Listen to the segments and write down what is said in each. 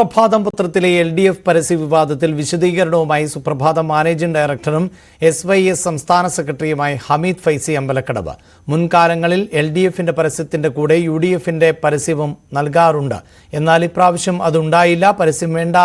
സുപ്രഭാതം പത്രത്തിലെ L D F പരസ്യ വിവാദത്തിൽ വിശദീകരണവുമായി സുപ്രഭാതം മാനേജിംഗ് ഡയറക്ടറും എസ് വൈ എസ് സംസ്ഥാന സെക്രട്ടറിയുമായി ഹമീദ് ഫൈസി അമ്പലക്കടവ്. മുൻകാലങ്ങളിൽ എൽ ഡി എഫിന്റെ പരസ്യത്തിന്റെ കൂടെ യു ഡി എഫിന്റെ പരസ്യവും നൽകാറുണ്ട്. എന്നാൽ ഇപ്രാവശ്യം അതുണ്ടായില്ല. പരസ്യം വേണ്ട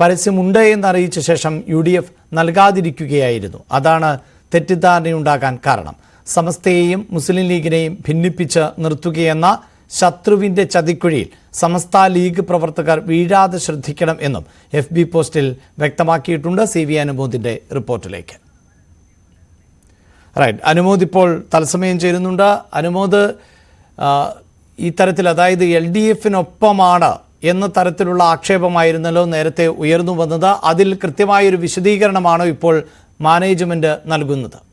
പരസ്യമുണ്ട് എന്നറിയിച്ച ശേഷം യു ഡി എഫ് നൽകാതിരിക്കുകയായിരുന്നു. അതാണ് തെറ്റിദ്ധാരണയുണ്ടാകാൻ കാരണം. സമസ്തയെയും മുസ്ലിം ലീഗിനെയും ഭിന്നിപ്പിച്ച് നിർത്തുകയെന്ന ശത്രുവിന്റെ ചതിക്കുഴിയിൽ സമസ്ത ലീഗ് പ്രവർത്തകർ വീഴാതെ ശ്രദ്ധിക്കണം എന്നും എഫ് ബി പോസ്റ്റിൽ വ്യക്തമാക്കിയിട്ടുണ്ട്. സി വി അനുമോദിന്റെ റിപ്പോർട്ടിലേക്ക്. റൈറ്റ്. അനുമോദ് ഇപ്പോൾ തത്സമയം ചേരുന്നുണ്ട്. അനുമോദ് ഈ തരത്തിൽ അതായത് എൽ ഡി എഫിനൊപ്പമാണ് എന്ന തരത്തിലുള്ള ആക്ഷേപമായിരുന്നല്ലോ നേരത്തെ ഉയർന്നു വന്നത്. അതിൽ കൃത്യമായൊരു വിശദീകരണമാണോ ഇപ്പോൾ മാനേജ്മെന്റ് നൽകുന്നത്?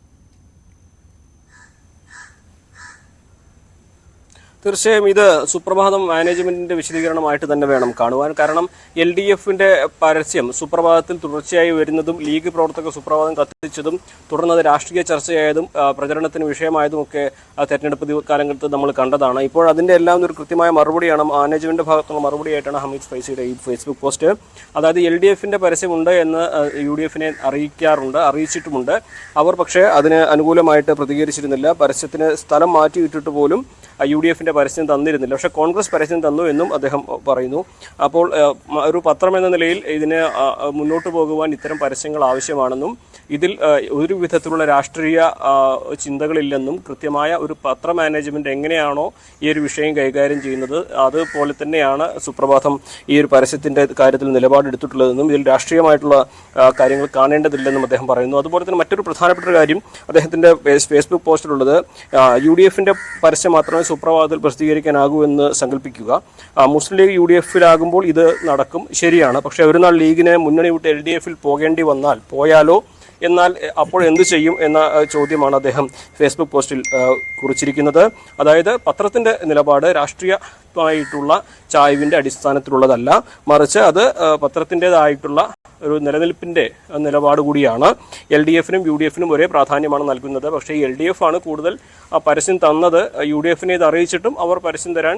തീർച്ചയായും ഇത് സുപ്രഭാതം മാനേജ്മെന്റിന്റെ വിശദീകരണമായിട്ട് തന്നെ വേണം കാണുവാൻ. കാരണം എൽ ഡി എഫിന്റെ പരസ്യം സുപ്രഭാതത്തിൽ തുടർച്ചയായി വരുന്നതും ലീഗ് പ്രവർത്തകർ സുപ്രഭാതം കത്തിച്ചതും തുടർന്ന് അത് രാഷ്ട്രീയ ചർച്ചയായതും പ്രചരണത്തിന് വിഷയമായതും ഒക്കെ തെരഞ്ഞെടുപ്പ് കാലഘട്ടത്തിൽ നമ്മൾ കണ്ടതാണ്. ഇപ്പോൾ അതിന്റെ എല്ലാം ഒരു കൃത്യമായ മറുപടിയാണ് മാനേജ്മെന്റ് ഭാഗത്തുള്ള മറുപടിയായിട്ടാണ് ഹമീദ് ഫൈസിയുടെ ഈ ഫേസ്ബുക്ക് പോസ്റ്റ്. അതായത് എൽ ഡി എഫിന്റെ പരസ്യമുണ്ട് എന്ന് യു ഡി എഫിനെ അറിയിക്കാറുണ്ട് അറിയിച്ചിട്ടുമുണ്ട്. അവർ പക്ഷേ അതിന് അനുകൂലമായിട്ട് പ്രതികരിച്ചിരുന്നില്ല. പരസ്യത്തിന് സ്ഥലം മാറ്റിയിട്ടിട്ട് പോലും യു ഡി എഫിന്റെ പരസ്യം തന്നിരുന്നില്ല. പക്ഷേ കോൺഗ്രസ് പരസ്യം തന്നു എന്നും അദ്ദേഹം പറയുന്നു. അപ്പോൾ ഒരു പത്രം എന്ന നിലയിൽ ഇതിന് മുന്നോട്ട് പോകുവാൻ ഇത്തരം പരസ്യങ്ങൾ ആവശ്യമാണെന്നും ഇതിൽ ഒരു വിധത്തിലുള്ള രാഷ്ട്രീയ ചിന്തകളില്ലെന്നും കൃത്യമായ ഒരു പത്ര മാനേജ്മെന്റ് എങ്ങനെയാണോ ഈ ഒരു വിഷയം കൈകാര്യം ചെയ്യുന്നത് അതുപോലെ തന്നെയാണ് സുപ്രഭാതം ഈ ഒരു പരസ്യത്തിന്റെ കാര്യത്തിൽ നിലപാടെടുത്തിട്ടുള്ളതെന്നും ഇതിൽ രാഷ്ട്രീയമായിട്ടുള്ള കാര്യങ്ങൾ കാണേണ്ടതില്ലെന്നും അദ്ദേഹം പറയുന്നു. അതുപോലെ തന്നെ മറ്റൊരു പ്രധാനപ്പെട്ട ഒരു കാര്യം അദ്ദേഹത്തിന്റെ ഫേസ്ബുക്ക് പോസ്റ്റിലുള്ളത് യു ഡി എഫിന്റെ പരസ്യം മാത്രമേ സുപ്രഭാതത്തിൽ പ്രസിദ്ധീകരിക്കാനാകൂ എന്ന് സങ്കല്പിക്കുക. മുസ്ലിം ലീഗ് യു ഡി എഫിലാകുമ്പോൾ ഇത് നടക്കും ശരിയാണ്. പക്ഷേ ഒരു നാൾ ലീഗിനെ മുന്നണി വിട്ട് എൽ ഡി എഫിൽ പോകേണ്ടി വന്നാൽ പോയാലോ എന്നാൽ അപ്പോൾ എന്ത് ചെയ്യും എന്ന ചോദ്യമാണ് അദ്ദേഹം ഫേസ്ബുക്ക് പോസ്റ്റിൽ കുറിച്ചിരിക്കുന്നത്. അതായത് പത്രത്തിന്റെ നിലപാട് രാഷ്ട്രീയമായിട്ടുള്ള ചായവിന്റെ അടിസ്ഥാനത്തിലുള്ളതല്ല. മറിച്ച് അത് പത്രത്തിന്റെതായിട്ടുള്ള ഒരു നിലനിൽപ്പിന്റെ ആ, നിലപാട് കൂടിയാണ്. എൽ ഡി എഫിനും യു ഡി എഫിനും ഒരേ പ്രാധാന്യമാണ് നൽകുന്നത്. പക്ഷേ എൽ ഡി എഫ് ആണ് കൂടുതൽ പരസ്യം തന്നത്. യു ഡി എഫിനെ ഇത് അറിയിച്ചിട്ടും അവർ പരസ്യം തരാൻ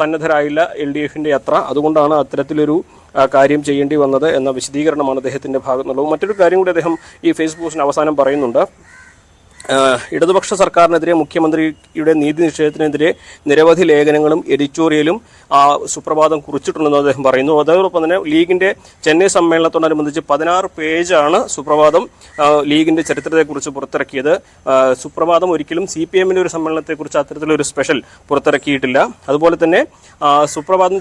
സന്നദ്ധരായില്ല എൽ ഡി എഫിന്റെ അത്ര. അതുകൊണ്ടാണ് അത്തരത്തിലൊരു കാര്യം ചെയ്യേണ്ടി വന്നത് എന്ന വിശദീകരണമാണ് അദ്ദേഹത്തിന്റെ ഭാഗത്തുള്ളത് മറ്റൊരു കാര്യം കൂടി അദ്ദേഹം ഈ ഫേസ്ബുക്ക് പോസ്റ്റിന് അവസാനം പറയുന്നുണ്ട്. ഇടതുപക്ഷ സർക്കാരിനെതിരെ മുഖ്യമന്ത്രിയുടെ നീതി നിഷേധത്തിനെതിരെ നിരവധി ലേഖനങ്ങളും എഡിറ്റോറിയലും ആ, സുപ്രഭാതം കുറിച്ചിട്ടുണ്ടെന്ന് അദ്ദേഹം പറയുന്നു. അതോടൊപ്പം തന്നെ ലീഗിന്റെ ചെന്നൈ സമ്മേളനത്തോടനുബന്ധിച്ച് പതിനാറ് പേജാണ് സുപ്രഭാതം ലീഗിന്റെ ചരിത്രത്തെക്കുറിച്ച് പുറത്തിറക്കിയത്. സുപ്രഭാതം ഒരിക്കലും സി പി എമ്മിന്റെ ഒരു സമ്മേളനത്തെക്കുറിച്ച് അത്തരത്തിലൊരു സ്പെഷ്യൽ പുറത്തിറക്കിയിട്ടില്ല. അതുപോലെ തന്നെ സുപ്രഭാതം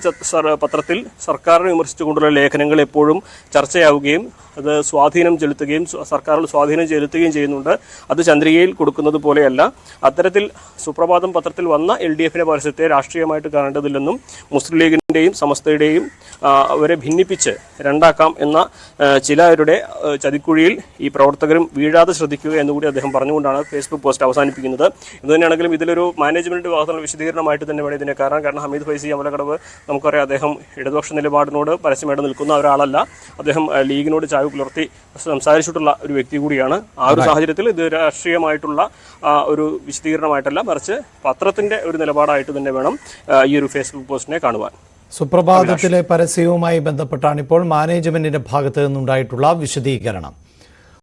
പത്രത്തിൽ സർക്കാരിനെ വിമർശിച്ചുകൊണ്ടുള്ള ലേഖനങ്ങൾ എപ്പോഴും ചർച്ചയാവുകയും അത് സ്വാധീനം ചെലുത്തുകയും സർക്കാരിൽ സ്വാധീനം ചെലുത്തുകയും ചെയ്യുന്നുണ്ട്. അത് ചന്ദ്രികയിൽ കൊടുക്കുന്നത് പോലെയല്ല അത്തരത്തിൽ സുപ്രഭാതം പത്രത്തിൽ വന്ന എൽ ഡി എഫിന്റെ പരസ്യത്തെ രാഷ്ട്രീയമായിട്ട് കാണേണ്ടതില്ലെന്നും മുസ്ലിം ലീഗിന്റെയും സമസ്തയുടെയും അവരെ ഭിന്നിപ്പിച്ച് രണ്ടാക്കാം എന്ന ചിലവരുടെ ചിലരുടെ ചതിക്കുഴിയിൽ ഈ പ്രവർത്തകരും വീഴാതെ ശ്രദ്ധിക്കുക എന്നുകൂടി അദ്ദേഹം പറഞ്ഞുകൊണ്ടാണ് ഫേസ്ബുക്ക് പോസ്റ്റ് അവസാനിപ്പിക്കുന്നത്. ഇതുതന്നെയാണെങ്കിലും ഇതിലൊരു മാനേജ്മെന്റ് ഭാഗത്തുള്ള വിശദീകരണമായിട്ട് തന്നെ വേണം ഇതിനെ കാരണം. കാരണം ഹമീദ് ഫൈസി അമലക്കടവ് നമുക്കറിയാം അദ്ദേഹം ഇടതുപക്ഷ നിലപാടിനോട് പരസ്യമായിട്ട് നിൽക്കുന്ന ഒരാളല്ല. അദ്ദേഹം ലീഗിനോട് ചായ്വ് പുലർത്തി സംസാരിച്ചിട്ടുള്ള ഒരു വ്യക്തി കൂടിയാണ്. ആ ഒരു സാഹചര്യത്തിൽ ഇത് രാഷ്ട്രീയമായിട്ടുള്ള ഒരു വിശദീകരണമായിട്ടല്ല മറിച്ച് പത്രത്തിന്റെ ഒരു നിലപാടായിട്ട് തന്നെ വേണം ഈ ഒരു ഫേസ്ബുക്ക് പോസ്റ്റിനെ കാണുവാൻ. സുപ്രഭാതത്തിലെ പരസ്യവുമായി ബന്ധപ്പെട്ടാണ് ഇപ്പോൾ മാനേജ്മെന്റിന്റെ ഭാഗത്ത് നിന്നുണ്ടായിട്ടുള്ള വിശദീകരണം.